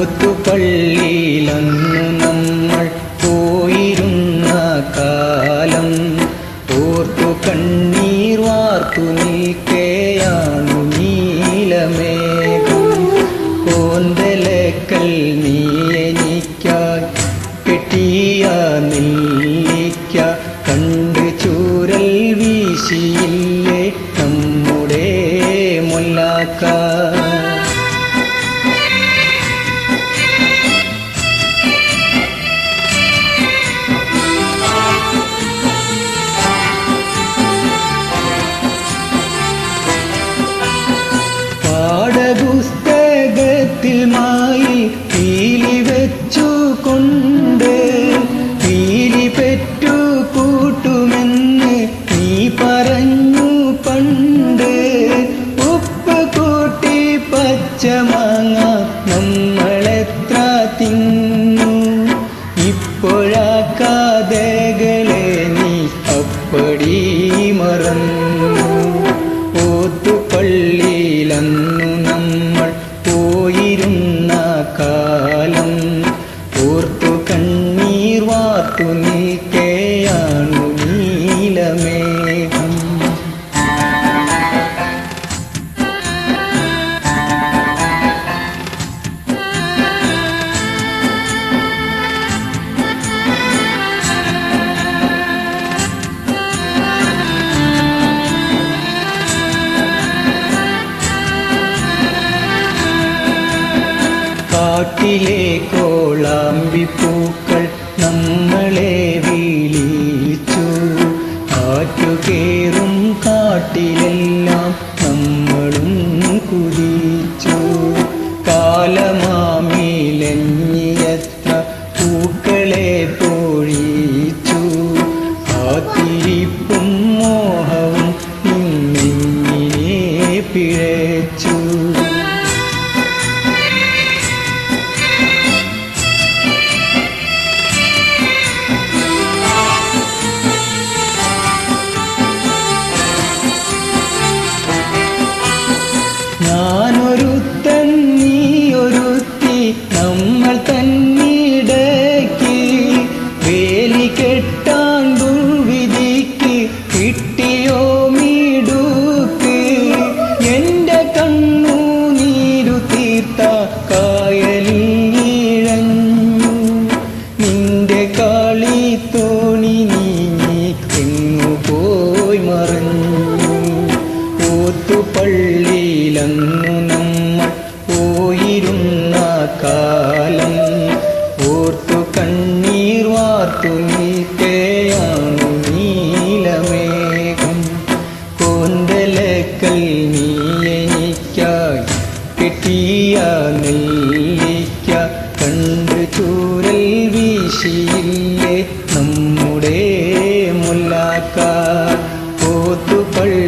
ഓത്തുപള്ളിയിലന്നു നമ്മൾ പോയിരുന്ന കാലം. ഓർത്തു കണ്ണീർ വാർത്തു നിൽക്കയാണു നീലമേഘം. കോന്തലക്കൽ നീ എനിക്കായി കെട്ടിയ നീക്ക കണ്ട് ചൂരൽ വീശിയില്ലേ നമ്മുടെ മുല്ലാക്ക. ting കാട്ടിലെ കോളാമ്പിപ്പൂക്കൾ നമ്മളെ വിളിച്ചു. കാറ്റുകേറും കാട്ടിലെല്ലാം നമ്മളും കുതിച്ചു. കാലമാമിലഞ്ഞിയത്ര പൂക്കളെ പൊഴിച്ചു. കാത്തിരിപ്പും മോഹവും ഇന്നിങ്ങനെ പിഴച്ചു. നിന്റെ കളി തോണി നീ എങ്ങു പോയി മറഞ്ഞു? ഓത്തുപള്ളിയിലന്നു നമ്മൾ പോയിരുന്ന കാലം ഓർത്തു കണ്ണീർ വാർത്തു നീക്കയാണു നീലമേഘം. കോന്തലക്കൽ നീ എനിക്കായി കെട്ടിയ നെല്ലിക്ക കണ്ടു ചൂ നമ്മുടെ മുല്ലാക്ക പോത്തുപള്ളി